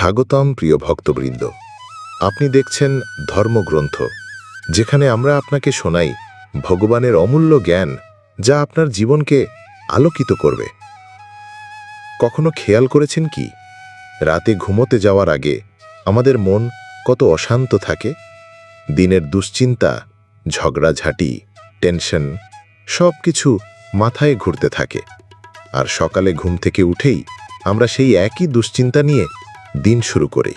স্বাগতম প্রিয় ভক্তবৃন্দ। আপনি দেখছেন ধর্মগ্রন্থ, যেখানে আমরা আপনাকে শোনাই ভগবানের অমূল্য জ্ঞান যা আপনার জীবনকে আলোকিত করবে। কখনো খেয়াল করেছেন কি? রাতে ঘুমোতে যাওয়ার আগে আমাদের মন কত অশান্ত থাকে? দিনের দুশ্চিন্তা, ঝগড়াঝাঁটি, টেনশন সব কিছু মাথায় ঘুরতে থাকে। আর সকালে ঘুম থেকে উঠেই আমরা সেই একই দুশ্চিন্তা নিয়ে দিন শুরু করে।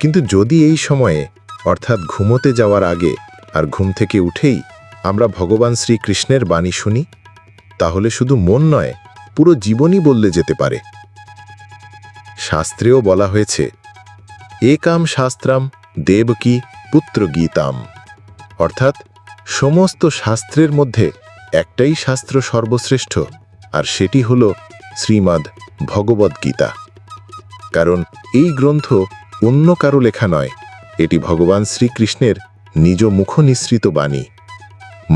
কিন্তু যদি এই সময়ে, অর্থাৎ ঘুমোতে যাওয়ার আগে আর ঘুম থেকে উঠেই আমরা ভগবান শ্রীকৃষ্ণের বাণী শুনি, তাহলে শুধু মন নয়, পুরো জীবনই বললে যেতে পারে। শাস্ত্রেও বলা হয়েছে, একাম শাস্ত্রাম দেবকী পুত্র গীতাম। অর্থাৎ সমস্ত শাস্ত্রের মধ্যে একটাই শাস্ত্র সর্বশ্রেষ্ঠ, আর সেটি হল শ্রীমদ্ ভগবদ্গীতা কারণ এই গ্রন্থ অন্য কারও লেখা নয়, এটি ভগবান শ্রীকৃষ্ণের নিজ মুখ নিঃসৃত বাণী।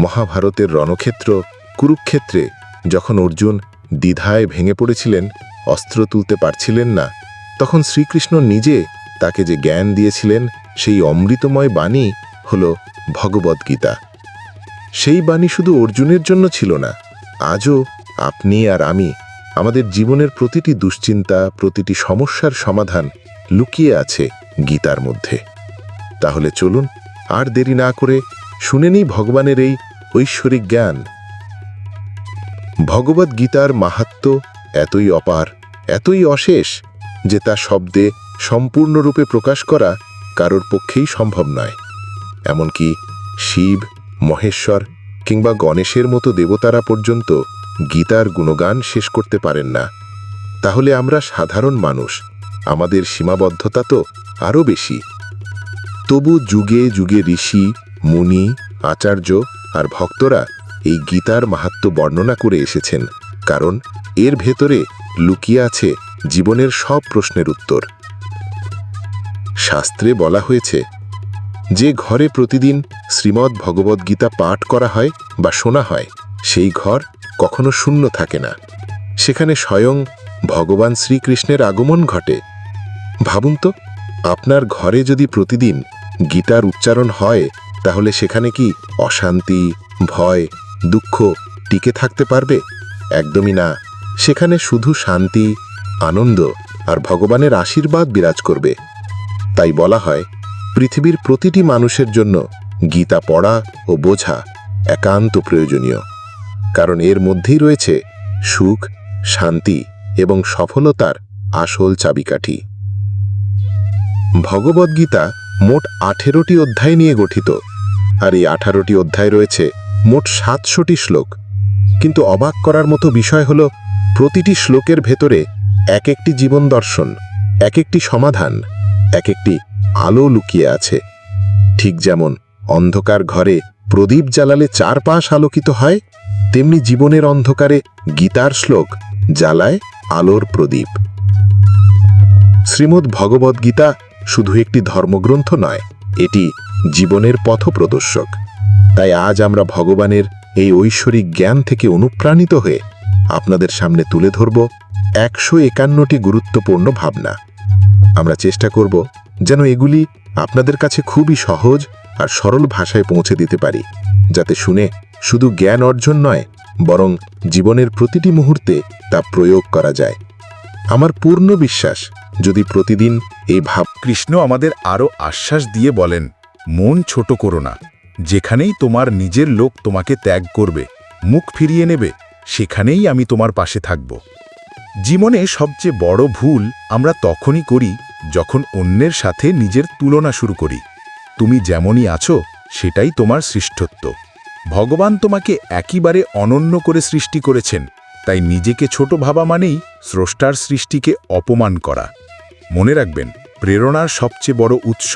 মহাভারতের রণক্ষেত্র কুরুক্ষেত্রে যখন অর্জুন দ্বিধায় ভেঙে পড়েছিলেন, অস্ত্র তুলতে পারছিলেন না, তখন শ্রীকৃষ্ণ নিজে তাকে যে জ্ঞান দিয়েছিলেন, সেই অমৃতময় বাণী হল ভগবদ্গীতা সেই বাণী শুধু অর্জুনের জন্য ছিল না, আজও আপনি আর আমি আমাদের জীবনের প্রতিটি দুশ্চিন্তা, প্রতিটি সমস্যার সমাধান লুকিয়ে আছে গীতার মধ্যে। তাহলে চলুন আর দেরি না করে শুনে নিই ভগবানের এই ঐশ্বরিক জ্ঞান। ভগবদ গীতার মাহাত্ম এতই অপার, এতই অশেষ যে তা শব্দে সম্পূর্ণরূপে প্রকাশ করা কারোর পক্ষেই সম্ভব নয়। এমনকি শিব, মহেশ্বর কিংবা গণেশের মতো দেবতারা পর্যন্ত গীতার গুণগান শেষ করতে পারেন না। তাহলে আমরা সাধারণ মানুষ, আমাদের সীমাবদ্ধতা তো আরও বেশি। তবু যুগে যুগে ঋষি, মুনি, আচার্য আর ভক্তরা এই গীতার মাহাত্ম বর্ণনা করে এসেছেন, কারণ এর ভেতরে লুকিয়ে আছে জীবনের সব প্রশ্নের উত্তর। শাস্ত্রে বলা হয়েছে, যে ঘরে প্রতিদিন শ্রীমদ্ ভগবদ্গীতা পাঠ করা হয় বা শোনা হয়, সেই ঘর কখনো শূন্য থাকে না। সেখানে স্বয়ং ভগবান শ্রীকৃষ্ণের আগমন ঘটে। ভাবুন তো, আপনার ঘরে যদি প্রতিদিন গীতার উচ্চারণ হয়, তাহলে সেখানে কি অশান্তি, ভয়, দুঃখ টিকে থাকতে পারবে? একদমই না। সেখানে শুধু শান্তি, আনন্দ আর ভগবানের আশীর্বাদ বিরাজ করবে। তাই বলা হয়, পৃথিবীর প্রতিটি মানুষের জন্য গীতা পড়া ও বোঝা একান্ত প্রয়োজনীয়। কারণ এর মধ্যেই রয়েছে সুখ, শান্তি এবং সফলতার আসল চাবিকাঠি। ভগবদ্গীতা মোট আঠেরোটি অধ্যায় নিয়ে গঠিত, আর এই আঠারোটি অধ্যায় রয়েছে মোট সাতশোটি শ্লোক। কিন্তু অবাক করার মতো বিষয় হল, প্রতিটি শ্লোকের ভেতরে এক একটি জীবন দর্শন, এক একটি সমাধান, এক একটি আলো লুকিয়ে আছে। ঠিক যেমন অন্ধকার ঘরে প্রদীপ জ্বালালে চারপাশ আলোকিত হয় তেমনি জীবনের অন্ধকারে গীতার শ্লোক জ্বালায় আলোর প্রদীপ। শ্রীমদ্ ভগবদ্গীতা শুধু একটি ধর্মগ্রন্থ নয়, এটি জীবনের পথপ্রদর্শক। তাই আজ আমরা ভগবানের এই ঐশ্বরিক জ্ঞান থেকে অনুপ্রাণিত হয়ে আপনাদের সামনে তুলে ধরব একশো একান্নটি গুরুত্বপূর্ণ ভাবনা। আমরা চেষ্টা করব যেন এগুলি আপনাদের কাছে খুবই সহজ আর সরল ভাষায় পৌঁছে দিতে পারি, যাতে শুনে শুধু জ্ঞান অর্জন নয়, বরং জীবনের প্রতিটি মুহূর্তে তা প্রয়োগ করা যায়। আমার পূর্ণ বিশ্বাস, যদি প্রতিদিন এই ভাব কৃষ্ণ আমাদের আরও আশ্বাস দিয়ে বলেন, মন ছোট করো না। যেখানেই তোমার নিজের লোক তোমাকে ত্যাগ করবে, মুখ ফিরিয়ে নেবে, সেখানেই আমি তোমার পাশে থাকব। জীবনে সবচেয়ে বড় ভুল আমরা তখনই করি যখন অন্যের সাথে নিজের তুলনা শুরু করি। তুমি যেমনই আছো, সেটাই তোমার শ্রেষ্ঠত্ব। ভগবান তোমাকে একইবারে অনন্য করে সৃষ্টি করেছেন, তাই নিজেকে ছোট ভাবা মানেই স্রষ্টার সৃষ্টিকে অপমান করা। মনে রাখবেন, প্রেরণার সবচেয়ে বড় উৎস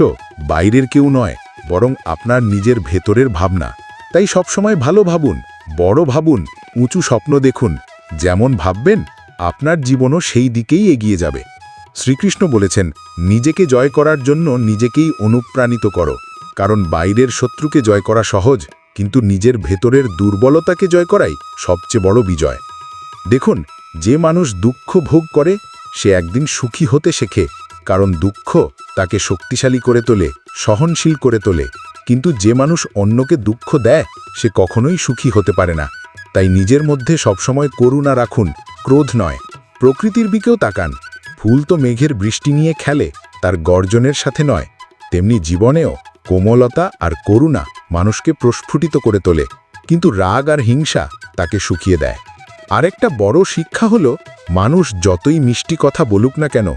বাইরের কেউ নয়, বরং আপনার নিজের ভেতরের ভাবনা। তাই সবসময় ভালো ভাবুন, বড় ভাবুন, উঁচু স্বপ্ন দেখুন। যেমন ভাববেন, আপনার জীবনও সেই দিকেই এগিয়ে যাবে। শ্রীকৃষ্ণ বলেছেন, নিজেকে জয় করার জন্য নিজেকেই অনুপ্রাণিত করো, কারণ বাইরের শত্রুকে জয় করা সহজ। কিন্তু নিজের ভেতরের দুর্বলতাকে জয় করাই সবচেয়ে বড় বিজয়। দেখুন, যে মানুষ দুঃখ ভোগ করে, সে একদিন সুখী হতে শেখে, কারণ দুঃখ তাকে শক্তিশালী করে তোলে, সহনশীল করে তোলে। কিন্তু যে মানুষ অন্যকে দুঃখ দেয়, সে কখনোই সুখী হতে পারে না। তাই নিজের মধ্যে সবসময় করুণা রাখুন, ক্রোধ নয়। প্রকৃতির দিকেও তাকান। ফুল তো মেঘের বৃষ্টি নিয়ে খেলে, তার গর্জনের সাথে নয়। তেমনি জীবনেও কোমলতা আর করুণা মানুষকে প্রস্ফুটিত করে তোলে, কিন্তু রাগ আর হিংসা তাকে শুকিয়ে দেয়। আরেকটা বড় শিক্ষা হলো, মানুষ যতই মিষ্টি কথা বলুক না কেন,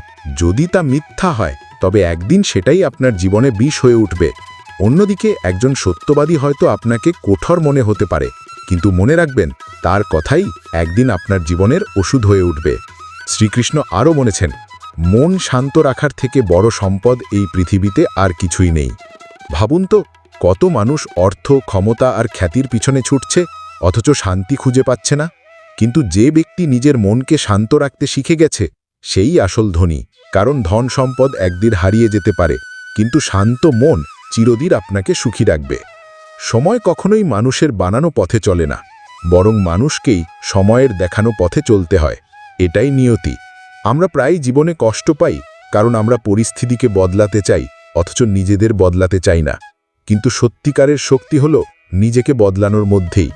যদি তা মিথ্যা হয়, তবে একদিন সেটাই আপনার জীবনে বিষ হয়ে উঠবে। অন্যদিকে একজন সত্যবাদী হয়তো আপনাকে কঠোর মনে হতে পারে, কিন্তু মনে রাখবেন, তার কথাই একদিন আপনার জীবনের ওষুধ হয়ে উঠবে। শ্রীকৃষ্ণ আরও বলেছেন, মন শান্ত রাখার থেকে বড় সম্পদ এই পৃথিবীতে আর কিছুই নেই। ভাবুন তো, কত মানুষ অর্থ, ক্ষমতা আর খ্যাতির পিছনে ছুটছে, অথচ শান্তি খুঁজে পাচ্ছে না। কিন্তু যে ব্যক্তি নিজের মনকে শান্ত রাখতে শিখে গেছে, সেই আসল ধনী, কারণ ধন সম্পদ একদিন হারিয়ে যেতে পারে, কিন্তু শান্ত মন চিরদিন আপনাকে সুখী রাখবে। সময় কখনোই মানুষের বানানো পথে চলে না, বরং মানুষকেই সময়ের দেখানো পথে চলতে হয়, এটাই নিয়তি। আমরা প্রায় জীবনে কষ্ট পাই, কারণ আমরা পরিস্থিতিকে বদলাতে চাই অথচ নিজেদের বদলাতে চাই না। কিন্তু সত্যিকারের শক্তি হল নিজেকে বদলানোর মধ্যেই।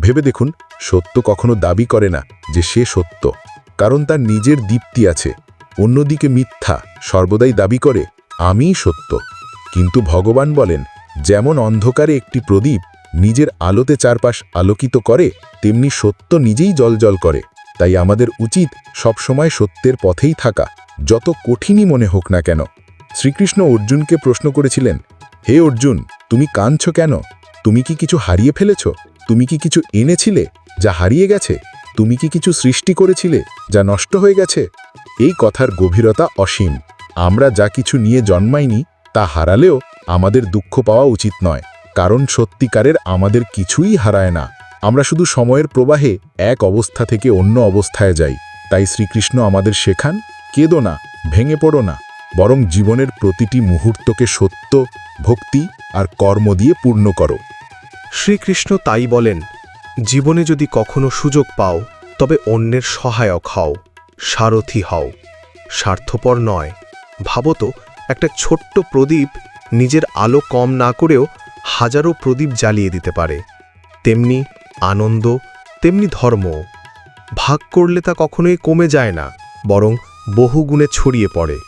ভেবে দেখুন, সত্য কখনো দাবি করে না যে সে সত্য। কারণ তার নিজের দীপ্তি আছে। অন্যদিকে মিথ্যা সর্বদাই দাবি করে, আমিই সত্য। কিন্তু ভগবান বলেন, যেমন অন্ধকারে একটি প্রদীপ নিজের আলোতে চারপাশ আলোকিত করে, তেমনি সত্য নিজেই জলজল করে। তাই আমাদের উচিত সবসময় সত্যের পথেই থাকা, যত কঠিনই মনে হোক না কেন। শ্রীকৃষ্ণ অর্জুনকে প্রশ্ন করেছিলেন, হে অর্জুন, তুমি কাঁদছ কেন? তুমি কি কিছু হারিয়ে ফেলেছ? তুমি কি কিছু এনেছিলে যা হারিয়ে গেছে? তুমি কি কিছু সৃষ্টি করেছিলে যা নষ্ট হয়ে গেছে? এই কথার গভীরতা অসীম। আমরা যা কিছু নিয়ে জন্মাইনি, তা হারালেও আমাদের দুঃখ পাওয়া উচিত নয়, কারণ সত্যিকারের আমাদের কিছুই হারায় না। আমরা শুধু সময়ের প্রবাহে এক অবস্থা থেকে অন্য অবস্থায় যাই। তাই শ্রীকৃষ্ণ আমাদের শেখান, কেঁদো না, ভেঙে পড়ো না। বরং জীবনের প্রতিটি মুহূর্তকে সত্য, ভক্তি আর কর্ম দিয়ে পূর্ণ করো। শ্রীকৃষ্ণ তাই বলেন, জীবনে যদি কখনো সুযোগ পাও, তবে অন্যের সহায়ক হও, সারথি হও। স্বার্থপর নয়। ভাবত একটা ছোট্ট প্রদীপ নিজের আলো কম না করেও হাজারো প্রদীপ জ্বালিয়ে দিতে পারে। তেমনি আনন্দ, তেমনি ধর্ম। ভাগ করলে তা কখনোই কমে যায় না, বরং বহু গুণে ছড়িয়ে পড়ে।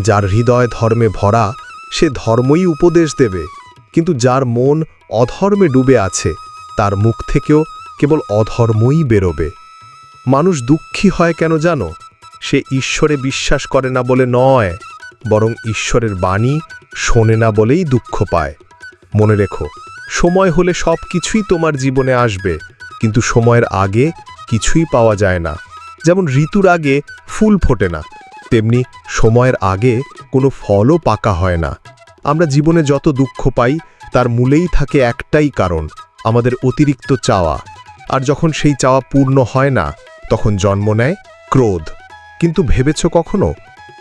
যার হৃদয় ধর্মে ভরা, সে ধর্মই উপদেশ দেবে। কিন্তু যার মন অধর্মে ডুবে আছে, তার মুখ থেকেও কেবল অধর্মই বেরোবে। মানুষ দুঃখী হয় কেন জানো? সে ঈশ্বরে বিশ্বাস করে না বলে নয়, বরং ঈশ্বরের বাণী শোনে না বলেই দুঃখ পায়। মনে রেখো, সময় হলে সব কিছুই তোমার জীবনে আসবে, কিন্তু সময়ের আগে কিছুই পাওয়া যায় না। যেমন ঋতুর আগে ফুল ফোটে না তেমনি সময়ের আগে কোনো ফলও পাকা হয় না। আমরা জীবনে যত দুঃখ পাই, তার মূলেই থাকে একটাই কারণ, আমাদের অতিরিক্ত চাওয়া। আর যখন সেই চাওয়া পূর্ণ হয় না, তখন জন্ম নেয় ক্রোধ। কিন্তু ভেবেছ কখনো?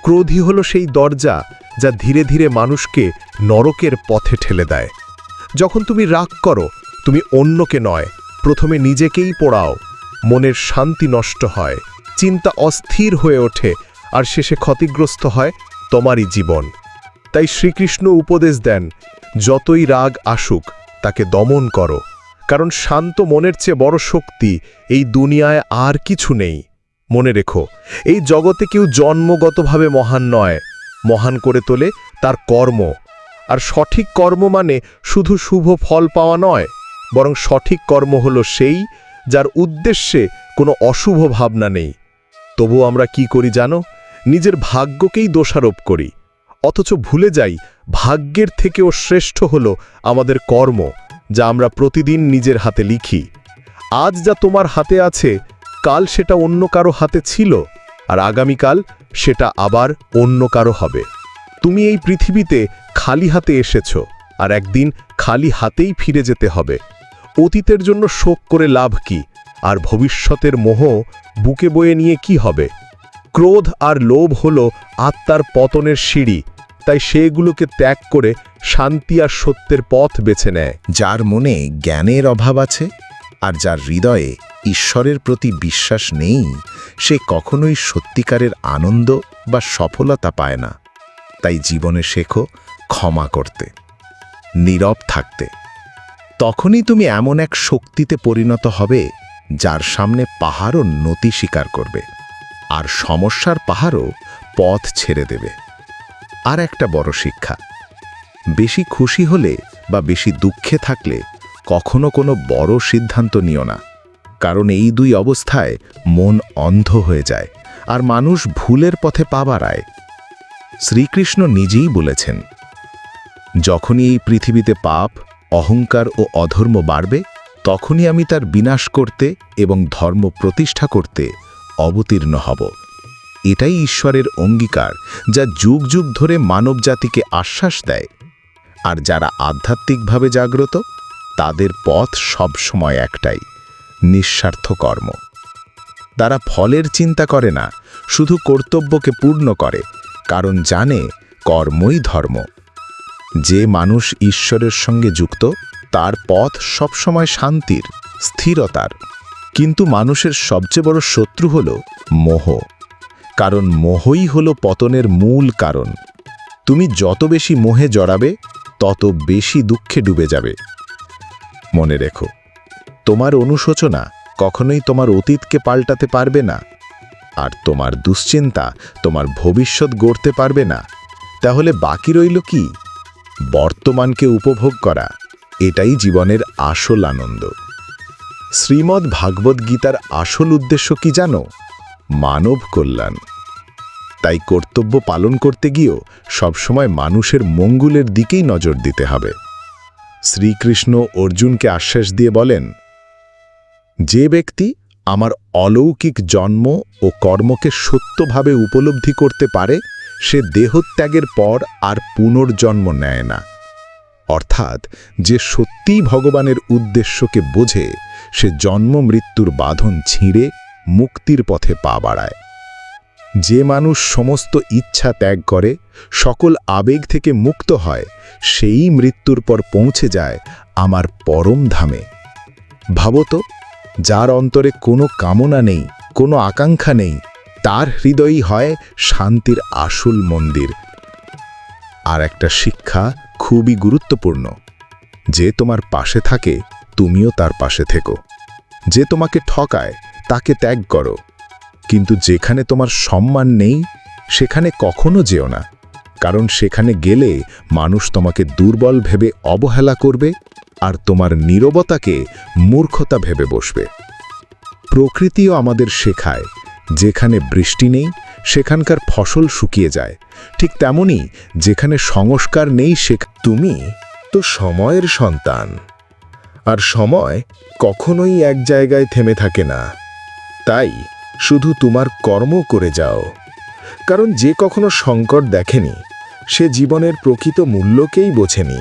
ক্রোধই হলো সেই দরজা যা ধীরে ধীরে মানুষকে নরকের পথে ঠেলে দেয়। যখন তুমি রাগ করো, তুমি অন্যকে নয়, প্রথমে নিজেকেই পোড়াও। মনের শান্তি নষ্ট হয়, চিন্তা অস্থির হয়ে ওঠে আর শেষে ক্ষতিগ্রস্ত হয় তোমারই জীবন। তাই শ্রীকৃষ্ণ উপদেশ দেন, যতই রাগ আসুক, তাকে দমন করো, কারণ শান্ত মনের চেয়ে বড় শক্তি এই দুনিয়ায় আর কিছু নেই। মনে রেখো, এই জগতে কেউ জন্মগতভাবে মহান নয়, মহান করে তোলে তার কর্ম, আর সঠিক কর্ম মানে শুধু শুভ ফল পাওয়া নয়, বরং সঠিক কর্ম হলো সেই যার উদ্দেশ্যে কোনো অশুভ ভাবনা নেই। তবু আমরা কি করি জানো? নিজের ভাগ্যকেই দোষারোপ করি। অথচ ভুলে যাই, ভাগ্যের থেকেও শ্রেষ্ঠ হল আমাদের কর্ম, যা আমরা প্রতিদিন নিজের হাতে লিখি। আজ যা তোমার হাতে আছে, কাল সেটা অন্য কারও হাতে ছিল, আর আগামীকাল সেটা আবার অন্য কারও হবে। তুমি এই পৃথিবীতে খালি হাতে এসেছ, আর একদিন খালি হাতেই ফিরে যেতে হবে। অতীতের জন্য শোক করে লাভ কি, আর ভবিষ্যতের মোহ বুকে বয়ে নিয়ে কি হবে? ক্রোধ আর লোভ হল আত্মার পতনের সিঁড়ি, তাই সেগুলোকে ত্যাগ করে শান্তি আর সত্যের পথ বেছে নেয়। যার মনে জ্ঞানের অভাব আছে আর যার হৃদয়ে ঈশ্বরের প্রতি বিশ্বাস নেই, সে কখনোই সত্যিকারের আনন্দ বা সফলতা পায় না। তাই জীবনে শেখো ক্ষমা করতে, নীরব থাকতে। তখনই তুমি এমন এক শক্তিতে পরিণত হবে যার সামনে পাহাড়ও নতি স্বীকার করবে। আর সমস্যার পাহাড়ও পথ ছেড়ে দেবে। আর একটা বড় শিক্ষা, বেশি খুশি হলে বা বেশি দুঃখে থাকলে কখনো কোনো বড় সিদ্ধান্ত নিও না, কারণ এই দুই অবস্থায় মন অন্ধ হয়ে যায় আর মানুষ ভুলের পথে পা বাড়ায়। শ্রীকৃষ্ণ নিজেই বলেছেন, যখনই এই পৃথিবীতে পাপ, অহংকার ও অধর্ম বাড়বে, তখনই আমি তার বিনাশ করতে এবং ধর্ম প্রতিষ্ঠা করতে অবতীর্ণ হব। এটাই ঈশ্বরের অঙ্গীকার, যা যুগ যুগ ধরে মানবজাতিকে আশ্বাস দেয়। আর যারা আধ্যাত্মিকভাবে জাগ্রত, তাদের পথ সবসময় একটাই, নিঃস্বার্থ কর্ম। তারা ফলের চিন্তা করে না, শুধু কর্তব্যকে পূর্ণ করে, কারণ জানে কর্মই ধর্ম। যে মানুষ ঈশ্বরের সঙ্গে যুক্ত, তার পথ সবসময় শান্তির, স্থিরতার। কিন্তু মানুষের সবচেয়ে বড় শত্রু হল মোহ। কারণ মোহই হল পতনের মূল কারণ। তুমি যত বেশি মোহে জড়াবে, তত বেশি দুঃখে ডুবে যাবে। মনে রেখো, তোমার অনুশোচনা কখনোই তোমার অতীতকে পাল্টাতে পারবে না। আর তোমার দুশ্চিন্তা তোমার ভবিষ্যৎ গড়তে পারবে না। তাহলে বাকি রইল কি? বর্তমানকে উপভোগ করা। এটাই জীবনের আসল আনন্দ। শ্রীমদ্ ভাগবত গীতার আসল উদ্দেশ্য কি জানো? মানব কল্যাণ। তাই কর্তব্য পালন করতে গিয়েও সবসময় মানুষের মঙ্গলের দিকেই নজর দিতে হবে। শ্রীকৃষ্ণ অর্জুনকে আশ্বাস দিয়ে বলেন, যে ব্যক্তি আমার অলৌকিক জন্ম ও কর্মকে সত্যভাবে উপলব্ধি করতে পারে, সে দেহত্যাগের পর আর পুনর্জন্ম নেয় না। অর্থাৎ যে সত্যিই ভগবানের উদ্দেশ্যকে বোঝে, সে জন্ম মৃত্যুর বাঁধন ছিঁড়ে মুক্তির পথে পা বাড়ায়। যে মানুষ সমস্ত ইচ্ছা ত্যাগ করে, সকল আবেগ থেকে মুক্ত হয়, সেই মৃত্যুর পর পৌঁছে যায় আমার পরম ধামে। ভাবতো যার অন্তরে কোনো কামনা নেই, কোনো আকাঙ্ক্ষা নেই, তার হৃদয়ই হয় শান্তির আসল মন্দির। আর একটা শিক্ষা খুবই গুরুত্বপূর্ণ। যে তোমার পাশে থাকে, তুমিও তার পাশে থেকো। যে তোমাকে ঠকায়, তাকে ত্যাগ করো। কিন্তু যেখানে তোমার সম্মান নেই, সেখানে কখনো যেও না। কারণ সেখানে গেলে মানুষ তোমাকে দুর্বল ভেবে অবহেলা করবে আর তোমার নীরবতাকে মূর্খতা ভেবে বসবে। প্রকৃতিও আমাদের শেখায় যেখানে বৃষ্টি নেই, সেখানকার ফসল শুকিয়ে যায়। ঠিক তেমনি যেখানে সংস্কার নেই, সে তুমি তো সময়ের সন্তান। আর সময় কখনোই এক জায়গায় থেমে থাকে না। তাই শুধু তোমার কর্ম করে যাও। কারণ যে কখনো সংকট দেখেনি, সে জীবনের প্রকৃত মূল্যকেই বোঝেনি।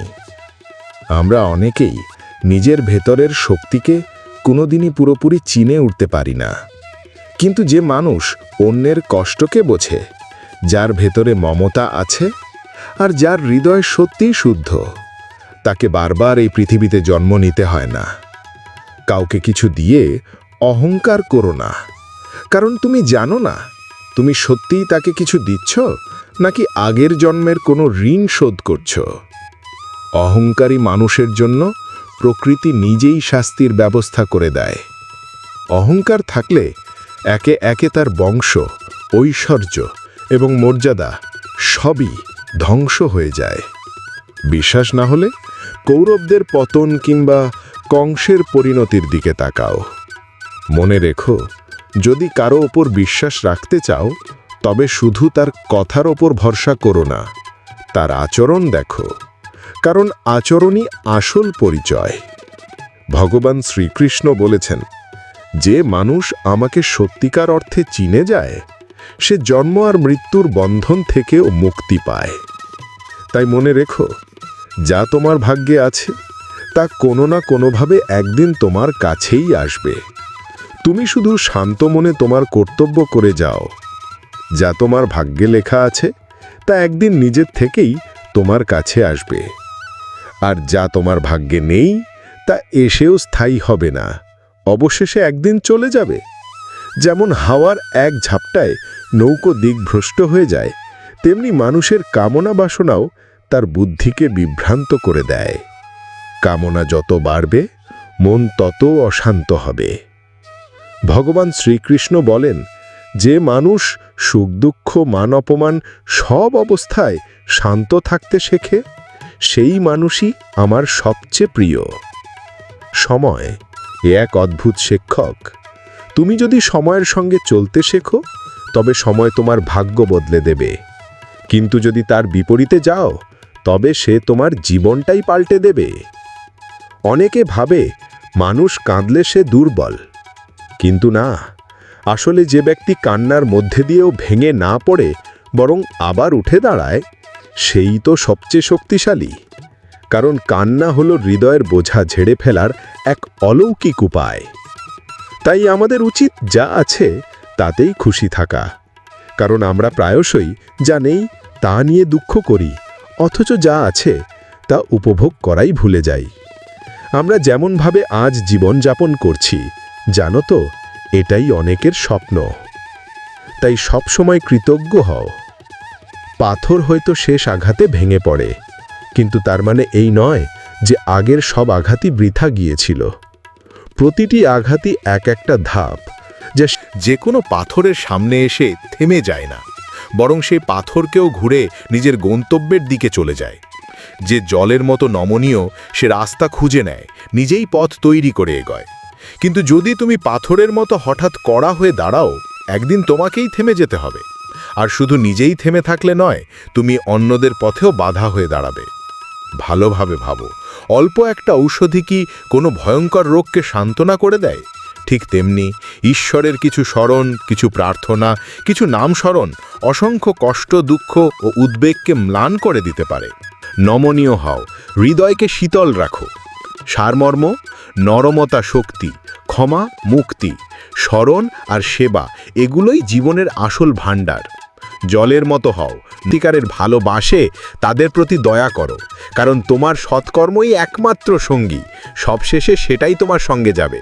আমরা অনেকেই নিজের ভেতরের শক্তিকে কোনোদিনই পুরোপুরি চিনে উঠতে পারি না। কিন্তু যে মানুষ অন্যের কষ্টকে বোঝে, যার ভেতরে মমতা আছে আর যার হৃদয় সত্যিই শুদ্ধ, তাকে বারবার এই পৃথিবীতে জন্ম নিতে হয় না। কাউকে কিছু দিয়ে অহংকার করো না। কারণ তুমি জানো না, তুমি সত্যিই তাকে কিছু দিচ্ছ নাকি আগের জন্মের কোনো ঋণ শোধ করছ। অহংকারী মানুষের জন্য প্রকৃতি নিজেই শাস্তির ব্যবস্থা করে দেয়। অহংকার থাকলে একে একে তার বংশ, ঐশ্বর্য এবং মর্যাদা সবই ধ্বংস হয়ে যায়। বিশ্বাস না হলে কৌরবদের পতন কিংবা কংসের পরিণতির দিকে তাকাও। মনে রেখো, যদি কারও ওপর বিশ্বাস রাখতে চাও, তবে শুধু তার কথার ওপর ভরসা করো না। তার আচরণ দেখো, কারণ আচরণই আসল পরিচয়। ভগবান শ্রীকৃষ্ণ বলেছেন যে মানুষ আমাকে সত্যিকার অর্থে চিনে যায়, সে জন্ম আর মৃত্যুর বন্ধন থেকেও মুক্তি পায়। তাই মনে রেখো, যা তোমার ভাগ্যে আছে, তা কোনো না কোনোভাবে একদিন তোমার কাছেই আসবে। তুমি শুধু শান্ত মনে তোমার কর্তব্য করে যাও। যা তোমার ভাগ্যে লেখা আছে, তা একদিন নিজের থেকেই তোমার কাছে আসবে। আর যা তোমার ভাগ্যে নেই, তা এসেও স্থায়ী হবে না। অবশেষে একদিন চলে যাবে। যেমন হাওয়ার এক ঝাপটায় নৌকো দিকভ্রষ্ট হয়ে যায়, তেমনি মানুষের কামনা বাসনাও তার বুদ্ধিকে বিভ্রান্ত করে দেয়। কামনা যত বাড়বে, মন তত অশান্ত হবে। ভগবান শ্রীকৃষ্ণ বলেন, যে মানুষ সুখ, দুঃখ, মান, অপমান সব অবস্থায় শান্ত থাকতে শেখে, সেই মানুষই আমার সবচেয়ে প্রিয়। সময় এ এক অদ্ভুত শিক্ষক, তুমি যদি সময়ের সঙ্গে চলতে শেখো, তবে সময় তোমার ভাগ্য বদলে দেবে। কিন্তু যদি তার বিপরীতে যাও, তবে সে তোমার জীবনটাই পাল্টে দেবে। অনেকে ভাবে, মানুষ কাঁদলে সে দুর্বল। কিন্তু না, আসলে যে ব্যক্তি কান্নার মধ্যে দিয়েও ভেঙে না পড়ে, বরং আবার উঠে দাঁড়ায়, সেই তো সবচেয়ে শক্তিশালী। কারণ কান্না হলো হৃদয়ের বোঝা ঝেড়ে ফেলার এক অলৌকিক উপায়। তাই আমাদের উচিত যা আছে তাতেই খুশি থাকা। কারণ আমরা প্রায়শই যা নেই তা নিয়ে দুঃখ করি, অথচ যা আছে তা উপভোগ করাই ভুলে যাই। আমরা যেমনভাবে আজ জীবন যাপন করছি, জানো তো, এটাই অনেকের স্বপ্ন। তাই সবসময় কৃতজ্ঞ হও। পাথর হয়তো শেষ আঘাতে ভেঙে পড়ে। কিন্তু তার মানে এই নয় যে আগের সব আঘাতই বৃথা গিয়েছিল। প্রতিটি আঘাতই এক একটা ধাপ, যা যে কোনো পাথরের সামনে এসে থেমে যায় না, বরং সেই পাথরকেও ঘুরে নিজের গন্তব্যের দিকে চলে যায়। যে জলের মতো নমনীয়, সে রাস্তা খুঁজে নেয়, নিজেই পথ তৈরি করে এগোয়। কিন্তু যদি তুমি পাথরের মতো হঠাৎ কড়া হয়ে দাঁড়াও, একদিন তোমাকেই থেমে যেতে হবে। আর শুধু নিজেই থেমে থাকলে নয়, তুমি অন্যদের পথেও বাধা হয়ে দাঁড়াবে। ভালোভাবে ভাবো। অল্প একটা ঔষধি কি কোনো ভয়ঙ্কর রোগকে সান্ত্বনা করে দেয়? ঠিক তেমনি ঈশ্বরের কিছু স্মরণ, কিছু প্রার্থনা, কিছু নাম স্মরণ অসংখ্য কষ্ট, দুঃখ ও উদ্বেগকে ম্লান করে দিতে পারে। নমনীয় হও, হৃদয়কে শীতল রাখো। সারমর্ম, নরমতা শক্তি, ক্ষমা, মুক্তি, স্মরণ আর সেবা এগুলোই জীবনের আসল ভাণ্ডার। জলের মতো হও। সত্যিকারের ভালোবাসে তাদের প্রতি দয়া করো, কারণ তোমার সৎকর্মই একমাত্র সঙ্গী। সবশেষে সেটাই তোমার সঙ্গে যাবে।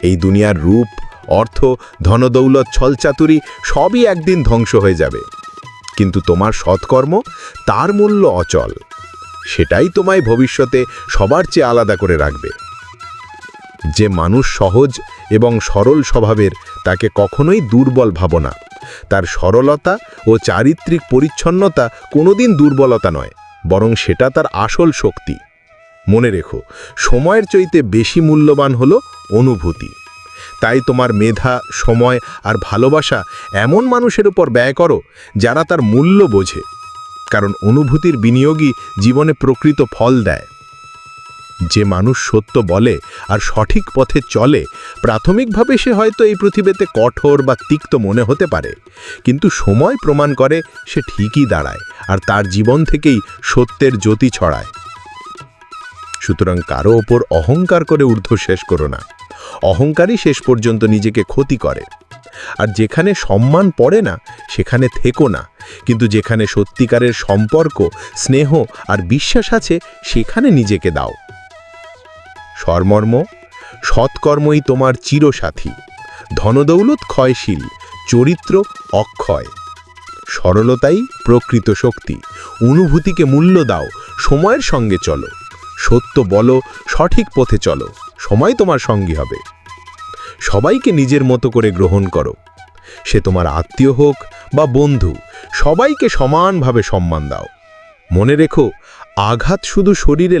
এই দুনিয়ার রূপ, অর্থ, ধনদৌলত, ছলচাতুরি সবই একদিন ধ্বংস হয়ে যাবে। কিন্তু তোমার সৎকর্ম তার মূল্য অচল। সেটাই তোমায় ভবিষ্যতে সবার চেয়ে আলাদা করে রাখবে। যে মানুষ সহজ এবং সরল স্বভাবের, তাকে কখনোই দুর্বল ভাবনা তার সরলতা ও চারিত্রিক পরিচ্ছন্নতা কোনোদিন দুর্বলতা নয়, বরং সেটা তার আসল শক্তি। মনে রেখো, সময়ের চাইতে বেশি মূল্যবান হলো অনুভূতি। তাই তোমার মেধা, সময় আর ভালোবাসা এমন মানুষের উপর ব্যয় করো যারা তার মূল্য বোঝে। কারণ অনুভূতির বিনিয়োগই জীবনে প্রকৃত ফল দেয়। যে মানুষ সত্য বলে আর সঠিক পথে চলে, প্রাথমিকভাবে সে হয়তো এই পৃথিবীতে কঠোর বা তিক্ত মনে হতে পারে। কিন্তু সময় প্রমাণ করে সে ঠিকই দাঁড়ায় আর তার জীবন থেকেই সত্যের জ্যোতি ছড়ায়। সুতরাং কারও ওপর অহংকার করে ঊর্ধ্ব শেষ করো না। অহংকারই শেষ পর্যন্ত নিজেকে ক্ষতি করে। আর যেখানে সম্মান পড়ে না, সেখানে থেকো না। কিন্তু যেখানে সত্যিকারের সম্পর্ক, স্নেহ আর বিশ্বাস আছে, সেখানে নিজেকে দাও। সর্মর্ম, সৎকর্মই তোমার চিরসাথী। ধনদৌলত ক্ষয়শীল, চরিত্র অক্ষয়। সরলতাই প্রকৃত শক্তি, অনুভূতিকে মূল্য দাও, সময়ের সঙ্গে চলো। সত্য বলো, সঠিক পথে চলো, সময় তোমার সঙ্গী হবে। সবাইকে নিজের মতো করে গ্রহণ করো। সে তোমার আত্মীয় হোক বা বন্ধু, সবাইকে সমানভাবে সম্মান দাও। মনে রেখো, আঘাত শুধু শরীরে